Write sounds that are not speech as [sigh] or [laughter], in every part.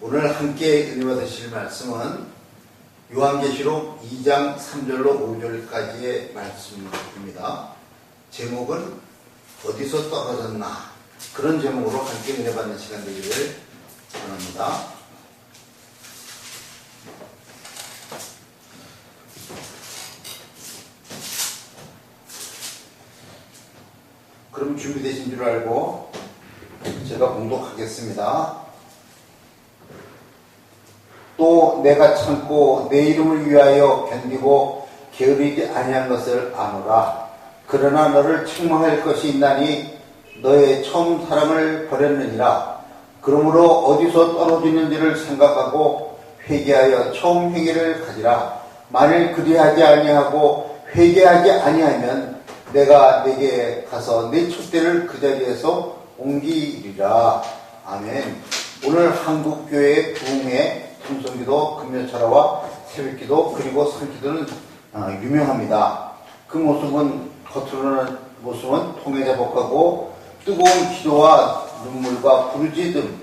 오늘 함께 은혜 받으실 말씀은 요한계시록 2장 3절로 5절까지의 말씀입니다. 제목은 어디서 떨어졌나 그런 제목으로 함께 은혜 받는 시간 되기를 원합니다. 그럼 준비되신 줄 알고 제가 공독하겠습니다. 또 내가 참고 내 이름을 위하여 견디고 게으르지 아니한 것을 아노라. 그러나 너를 책망할 것이 있나니 너의 처음 사랑을 버렸느니라. 그러므로 어디서 떨어지는지를 생각하고 회개하여 처음 회개를 가지라. 만일 그리하지 아니하고 회개하지 아니하면 내가 내게 가서 내 촛대를 그 자리에서 옮기리라. 아멘. 오늘 한국교회 부흥회 통성기도 금요철화와 새벽기도 그리고 산기도는 아, 유명합니다. 그 모습은 겉으로는 모습은 통해자복하고 뜨거운 기도와 눈물과 부르짖음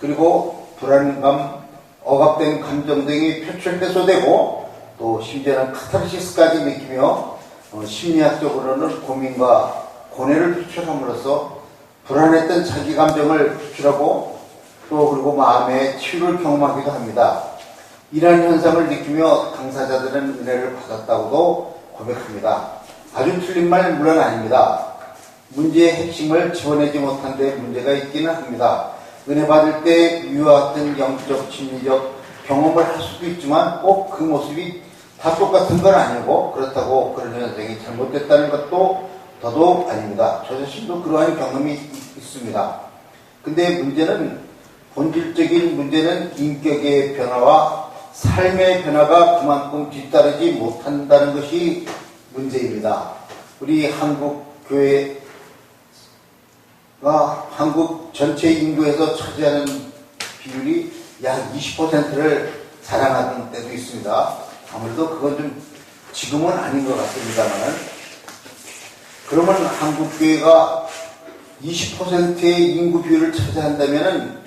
그리고 불안감, 억압된 감정 등이 표출 해소되고 또 심지어는 카타르시스까지 느끼며 어, 심리학적으로는 고민과 고뇌를 표출함으로써 불안했던 자기 감정을 표출하고 또 그리고 마음의 치유를 경험하기도 합니다. 이러한 현상을 느끼며 당사자들은 은혜를 받았다고도 고백합니다. 아주 틀린 말 물론 아닙니다. 문제의 핵심을 지원하지 못한 데 문제가 있기는 합니다. 은혜 받을 때 위와 같은 영적, 심리적 경험을 할 수도 있지만 꼭 그 모습이 다 똑같은 건 아니고 그렇다고 그런 현상이 잘못됐다는 것도 더더욱 아닙니다. 저 자신도 그러한 경험이 있- 있습니다. 근데 문제는 본질적인 문제는 인격의 변화와 삶의 변화가 그만큼 뒤따르지 못한다는 것이 문제입니다. 우리 한국 교회가 한국 전체 인구에서 차지하는 비율이 약 20%를 자랑하는 때도 있습니다. 아무래도 그건 좀 지금은 아닌 것 같습니다만 그러면 한국 교회가 20%의 인구 비율을 차지한다면은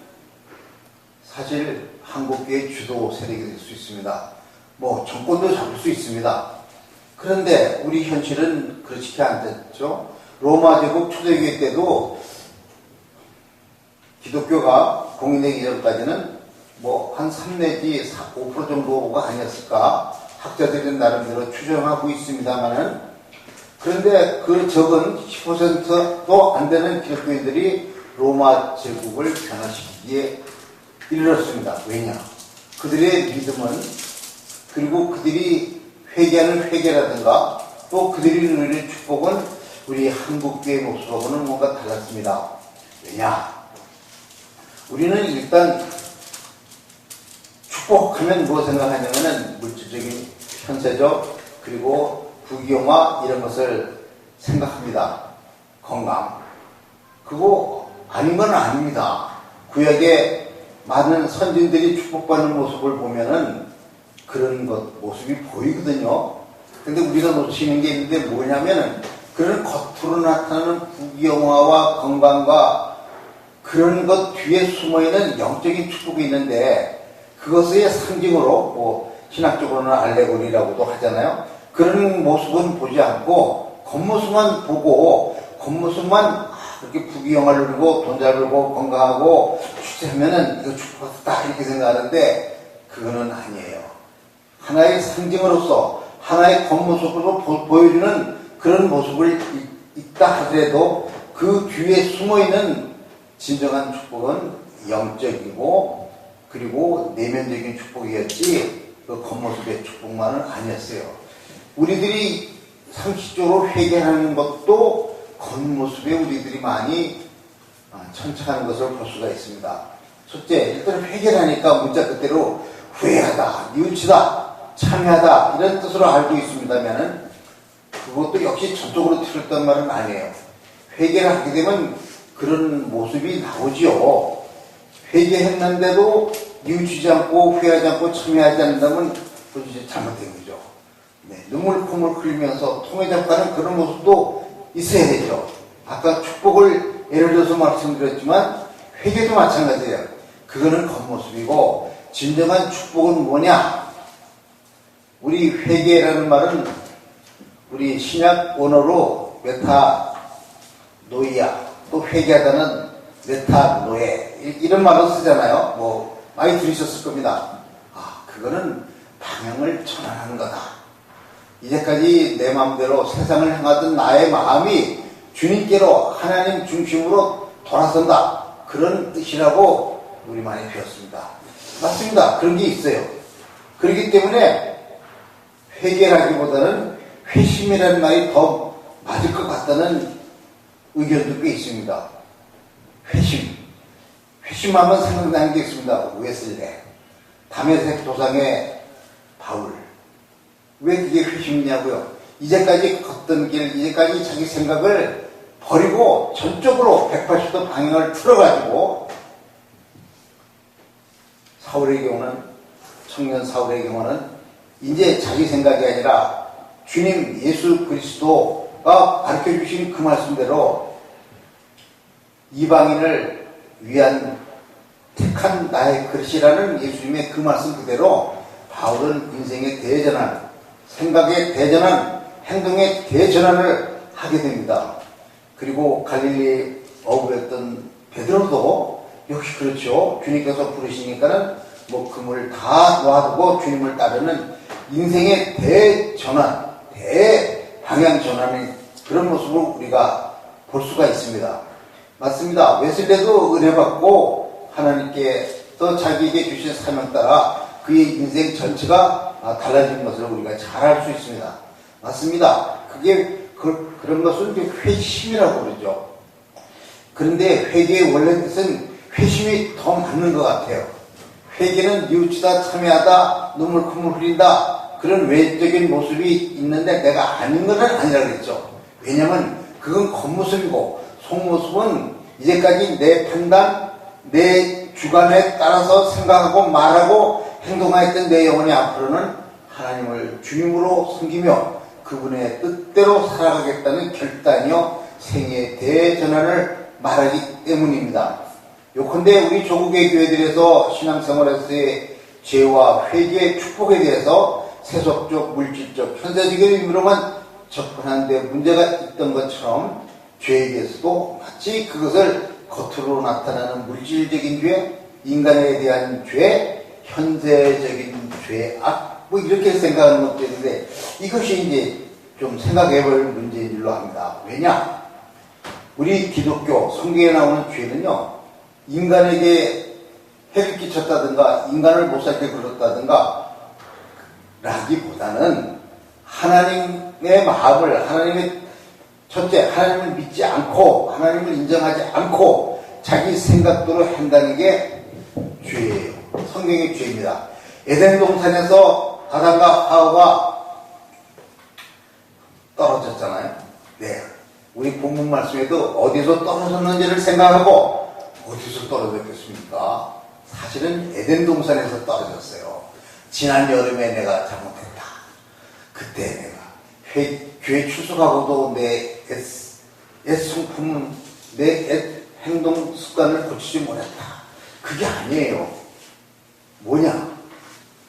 사실 한국교의 주도 세력이 될 수 있습니다. 뭐 정권도 잡을 수 있습니다. 그런데 우리 현실은 그렇지 않겠죠. 로마 제국 초대교회 때도 기독교가 공인되기 전까지는 뭐 한 3 내지 5% 정도가 아니었을까 학자들은 나름대로 추정하고 있습니다만은 그런데 그 적은 10%도 안 되는 기독교인들이 로마 제국을 변화시키기에 이르렀습니다. 왜냐? 그들의 믿음은 그리고 그들이 회개하는 회개라든가 또 그들이 누리는 축복은 우리 한국교의 모습하고는 뭔가 달랐습니다. 왜냐? 우리는 일단 축복하면 뭐 생각하냐면은 물질적인 현세적 그리고 부귀영화 이런 것을 생각합니다. 건강. 그거 아닌 건 아닙니다. 구약에 많은 선진들이 축복받는 모습을 보면은 그런 것 모습이 보이거든요. 근데 우리가 놓치는 게 있는데 뭐냐면은 그런 겉으로 나타나는 부귀영화와 건강과 그런 것 뒤에 숨어 있는 영적인 축복이 있는데 그것의 상징으로 뭐 신학적으로는 알레고리라고도 하잖아요. 그런 모습은 보지 않고 겉모습만 보고 겉모습만 아, 그렇게 부귀영화를 누리고 돈 잘 벌고 건강하고 출세하면은 이거 축복받았다 이렇게 생각하는데 그거는 아니에요. 하나의 상징으로서 하나의 겉모습으로 보, 보여주는 그런 모습을 이- 있다 하더라도 그 뒤에 숨어 있는 진정한 축복은 영적이고 그리고 내면적인 축복이었지 그 겉모습의 축복만은 아니었어요. 우리들이 상식적으로 회개하는 것도 겉모습에 우리들이 많이 아, 천착하는 것을 볼 수가 있습니다. 첫째, 일단 회개하니까 문자 그대로 후회하다, 뉘우치다, 참여하다 이런 뜻으로 알고 있습니다면은 그것도 역시 전적으로 틀렸단 말은 아니에요. 회개를 하게 되면 그런 모습이 나오지요. 회개했는데도 뉘우치지 않고 후회하지 않고 참여하지 않는다면 그것이 잘못된 거죠. 네, 눈물 콧물 흘리면서 통해 잡가는 그런 모습도 있어야 되죠. 아까 축복을 예를 들어서 말씀드렸지만 회개도 마찬가지예요. 그 그거는 겉모습이고 진정한 축복은 뭐냐? 우리 회개라는 말은 우리 신약 원어로 메타 노이야 또 회개하다는 메타 노예 이- 이런 말을 쓰잖아요. 뭐 많이 들으셨을 겁니다. 아 그거는 방향을 전환하는 거다. 이제까지 내 마음대로 세상을 향하던 나의 마음이 주님께로 하나님 중심으로 돌아선다. 그런 뜻이라고 우리 많이 배웠습니다. 맞습니다. 그런 게 있어요. 그렇기 때문에 회개라기보다는 회심이라는 말이 더 맞을 것 같다는 의견도 꽤 있습니다. 회심. 회심하면 생각나는 게 있습니다. 웨슬레. 담에색 도상의 바울. 왜 그게 회심이냐고요? 이제까지 걷던 길, 이제까지 자기 생각을 버리고 전적으로 180도 방향을 틀어가지고 사울의 경우는 청년 사울의 경우는 이제 자기 생각이 아니라 주님 예수 그리스도가 가르쳐 주신 그 말씀대로 이방인을 위한 택한 나의 그릇이라는 예수님의 그 말씀 그대로 바울은 인생의 대전환, 생각의 대전환, 행동의 대전환을 하게 됩니다. 그리고 갈릴리 어부였던 베드로도 역시 그렇죠. 주님께서 부르시니까는 뭐 금을 다 놔두고 주님을 따르는 인생의 대전환, 대방향 전환의 그런 모습을 우리가 볼 수가 있습니다. 맞습니다. 웨슬레도 은혜 받고 하나님께서 자기에게 주신 사명 따라 그의 인생 전체가 아, 달라진 것을 우리가 잘 알 수 있습니다. 맞습니다. 그게 그, 런 이제 회심이라고 그러죠. 그런데 회개의 원래 뜻은 회심이 더 맞는 것 같아요. 회개는 뉘우치다, 참여하다, 눈물 콧물 흘린다 그런 외적인 모습이 있는데 내가 아닌 것은 아니라 그랬죠. 왜냐하면 그건 겉모습이고 속모습은 이제까지 내 판단, 내 주관에 따라서 생각하고 말하고 행동하였던 내 영혼이 앞으로는 하나님을 주님으로 섬기며 그분의 뜻대로 살아가겠다는 결단이요 생의 대전환을 말하기 때문입니다. 요컨대 우리 조국의 교회들에서 신앙생활에서의 죄와 회개의 축복에 대해서 세속적, 물질적, 현세적인 의미로만 접근하는데 문제가 있던 것처럼 죄에 대해서도 마치 그것을 겉으로 나타나는 물질적인 죄, 인간에 대한 죄, 현세적인 죄, 악, 뭐 이렇게 생각하는 것도 있는데 이것이 이제 좀 생각해 볼 문제인 줄로 합니다. 왜냐? 우리 기독교 성경에 나오는 죄는요, 인간에게 해를 끼쳤다든가, 인간을 못 살게 굴렀다든가, 라기보다는 하나님의 마음을, 하나님의 첫째, 하나님을 믿지 않고, 하나님을 인정하지 않고, 자기 생각대로 한다는 게 죄예요. 성경의 죄입니다. 에덴 동산에서 아담과 하와가 떨어졌잖아요. 네. 우리 본문 말씀에도 어디서 떨어졌는지를 생각하고 어디서 떨어졌겠습니까? 사실은 에덴 동산에서 떨어졌어요. 지난 여름에 내가 잘못했다. 그때 내가 회, 교회 출석하고도 내 옛, 옛 성품은 내옛 행동 습관을 고치지 못했다. 그게 아니에요. 뭐냐?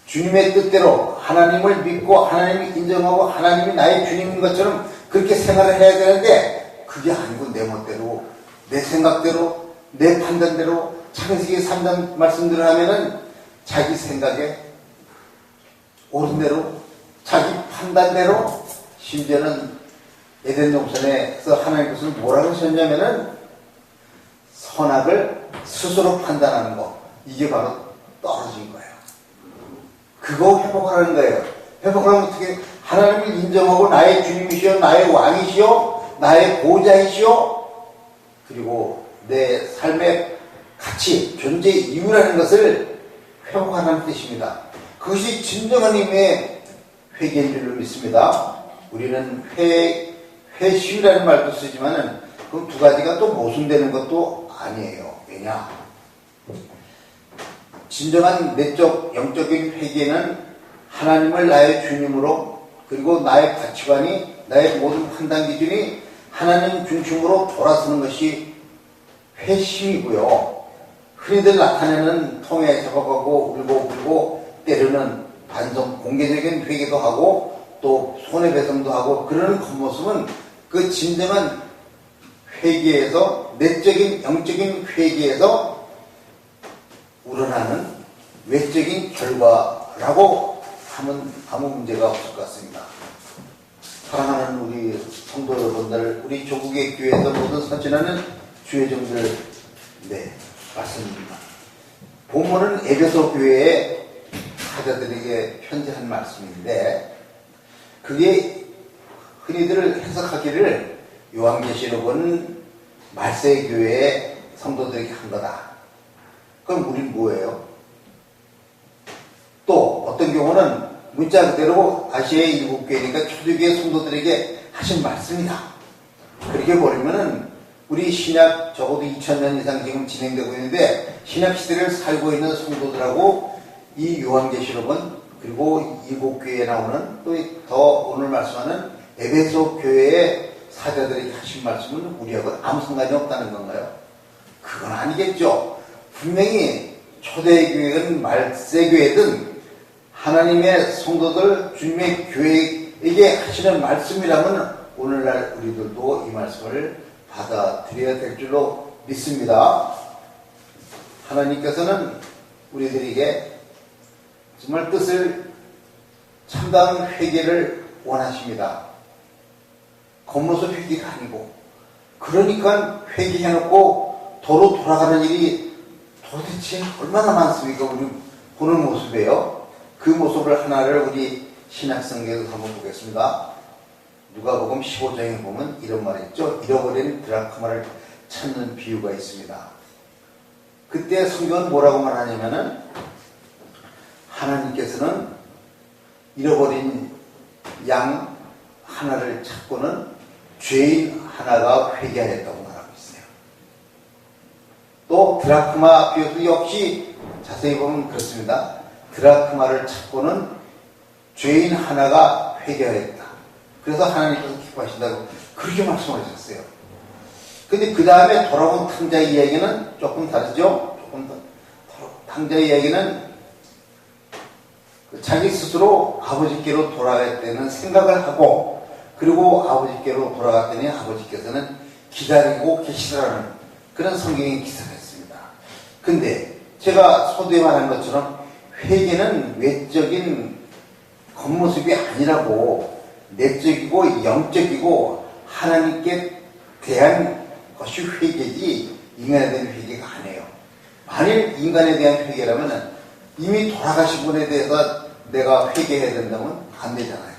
주님의 뜻대로 하나님을 믿고 하나님을 인정하고 하나님이 나의 주님인 것처럼 그렇게 생활을 해야 되는데 그게 아니고 내 멋대로 내 생각대로 내 판단대로 창세기 3장 말씀대로 하면은 자기 생각에 옳은 대로 자기 판단대로 심지어는 에덴 동산에서 하나님께서 뭐라고 하셨냐면은 선악을 스스로 판단하는 거 이게 바로 떨어진 거예요. 그거 회복하라는 거예요. 회복하면 어떻게 하나님을 인정하고 나의 주님이시여 나의 왕이시여 나의 보호자이시여 그리고 내 삶의 가치 존재 이유라는 것을 회복하라는 뜻입니다. 그것이 진정한 의미의 회개인 줄로 믿습니다. 우리는 회, 회심이라는 말도 쓰지만은 그두 가지가 또 모순되는 것도 아니에요. 왜냐? 진정한 내적 영적인 회개는 하나님을 나의 주님으로 그리고 나의 가치관이 나의 모든 판단 기준이 하나님 중심으로 돌아서는 것이 회심이고요. 흔히들 나타내는 통에 잡아가고 울고 불고 때로는 반성 공개적인 회개도 하고 또 손해배상도 하고 그러는 겉모습은 그 진정한 회개에서 내적인 영적인 회개에서 우러나는 외적인 결과라고 하면 아무 문제가 없을 것 같습니다. 사랑하는 우리 성도 여러분들, 우리 조국의 교회에서 모든 선진하는 주의 종들, 네, 말씀입니다. 본문은 에베소 교회의 사자들에게 편지한 말씀인데, 그게 흔히들 해석하기를 요한계시록은 말세 교회의 성도들에게 한 거다. 그럼 우린 뭐예요? 또 어떤 경우는 문자 그대로 아시아의 일곱 교회니까 초대교회 성도들에게 하신 말씀이다. 그렇게 버리면은 우리 신약 적어도 2000년 이상 지금 진행되고 있는데 신약 시대를 살고 있는 성도들하고 이 요한계시록은 그리고 일곱 교회에 나오는 또 더 오늘 말씀하는 에베소 교회의 사자들에게 하신 말씀은 우리하고 아무 상관이 없다는 건가요? 그건 아니겠죠. 분명히 초대교회든 말세교회든 하나님의 성도들 주님의 교회에게 하시는 말씀이라면 오늘날 우리들도 이 말씀을 받아들여야 될 줄로 믿습니다. 하나님께서는 우리들에게 정말 뜻을 참다운 회개를 원하십니다. 겉모습 회개가 아니고 그러니까 회개해놓고 도로 돌아가는 일이 도대체 얼마나 많습니까? 우리 보는 모습이에요. 그 모습을 하나를 우리 신약성경에서 한번 보겠습니다. 누가복음 15장에 보면 이런 말이 있죠. 잃어버린 드라크마를 찾는 비유가 있습니다. 그때 성경은 뭐라고 말하냐면은 하나님께서는 잃어버린 양 하나를 찾고는 죄인 하나가 회개하였다고. 또 드라크마 비유도 역시 자세히 보면 그렇습니다. 드라크마를 찾고는 죄인 하나가 회개하였다. 그래서 하나님께서 기뻐하신다고 그렇게 말씀하셨어요. 근데 그 다음에 돌아온 탕자 이야기는 조금 다르죠? 조금 더. 탕자 이야기는 그 자기 스스로 아버지께로 돌아갔다는 생각을 하고 그리고 아버지께로 돌아갔더니 아버지께서는 기다리고 계시더라는 그런 성경의 기사가 있습니다. 근데 제가 소두에 말한 것처럼 회개는 외적인 겉모습이 아니라고 내적이고 영적이고 하나님께 대한 것이 회개지 인간에 대한 회개가 아니에요. 만일 인간에 대한 회개라면 이미 돌아가신 분에 대해서 내가 회개해야 된다면 안 되잖아요.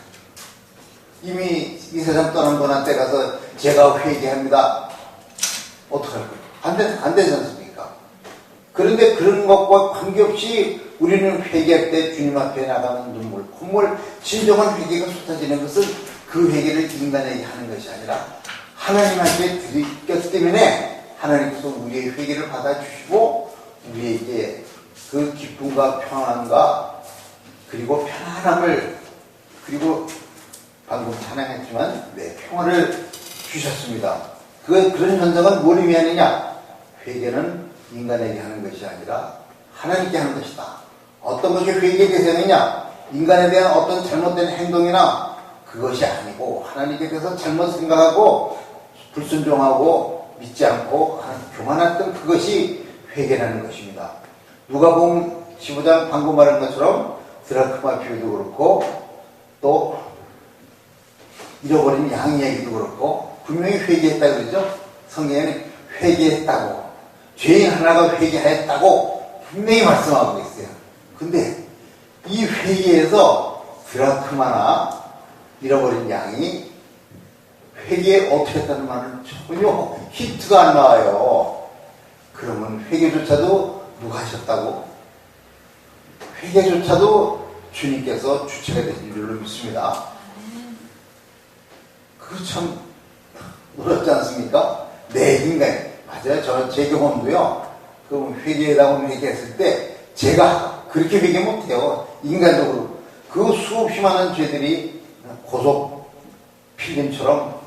이미 이 세상 떠난 분한테 가서 제가 회개합니다. 되, 안 되지 않습니까? 그런데 그런 것과 관계없이 우리는 회개할 때 주님 앞에 나가는 눈물, 콧물, 진정한 회개가 쏟아지는 것은 그 회개를 인간에게 하는 것이 아니라 하나님한테 드렸기 때문에 하나님께서 우리의 회개를 받아주시고 우리에게 그 기쁨과 평안과 그리고 편안함을 그리고 방금 찬양했지만 네, 평화를 주셨습니다. 그, 그런 현상은 뭘 의미하느냐? 회개는 인간에게 하는 것이 아니라 하나님께 하는 것이다. 어떤 것이 회개의 대상이냐? 인간에 대한 어떤 잘못된 행동이나 그것이 아니고 하나님께 대해서 잘못 생각하고 불순종하고 믿지 않고 교만했던 그것이 회개라는 것입니다. 누가 보면 15장 방금 말한 것처럼 드라크마 비유도 그렇고 또 잃어버린 양 이야기도 그렇고 분명히 회개했다 그러죠. 성경에는 회개했다고 죄인 하나가 회개하였다고 분명히 말씀하고 있어요. 근데 이 회개에서 드라크마나 잃어버린 양이 회개에 어떻게 했다는 말은 전혀 히트가 안 나와요. 그러면 회개조차도 누가 하셨다고? 회개조차도 주님께서 주체가 되신 줄로 믿습니다. 그거 참 어렵지 않습니까? 내 인간 맞아요. 저제 경험도요. 그 회개에다 회개했을 때 제가 그렇게 회개 못해요. 인간적으로 그 수없이 많은 죄들이 고속 필름처럼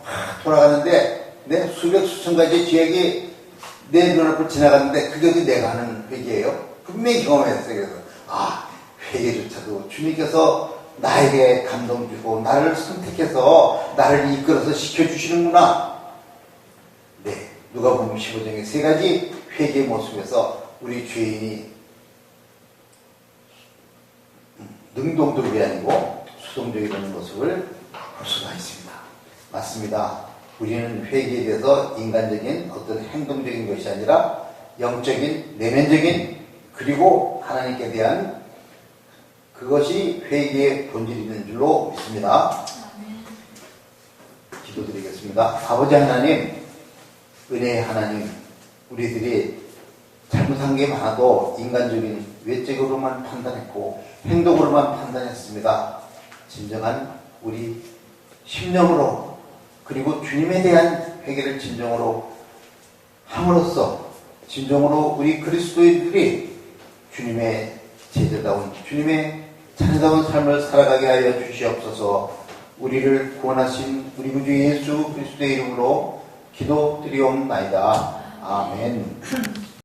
돌아가는데 내 수백 수천 가지 죄악이 내 눈앞을 지나갔는데 그게 내가 하는 회개예요. 분명히 경험했어요. 그래서 아 회개조차도 주님께서 나에게 감동 주고 나를 선택해서 나를 이끌어서 시켜주시는구나. 네, 누가 보면 15장의 세 가지 회개 모습에서 우리 죄인이 음, 능동적이 아니고 수동적이 되는 모습을 볼 수가 있습니다. 맞습니다. 우리는 회개에 대해서 인간적인 어떤 행동적인 것이 아니라 영적인, 내면적인, 그리고 하나님께 대한 그것이 회개의 본질이 있는 줄로 믿습니다. 기도드리겠습니다. 아버지 하나님, 은혜의 하나님, 우리들이 잘못한 게 많아도 인간적인 외적으로만 판단했고 행동으로만 판단했습니다. 진정한 우리 심령으로 그리고 주님에 대한 회개를 진정으로 함으로써 진정으로 우리 그리스도인들이 주님의 제자다운 주님의 자녀다운 삶을 살아가게 하여 주시옵소서 우리를 구원하신 우리 구주 예수 그리스도의 이름으로 기도드리옵나이다. 아멘. [laughs]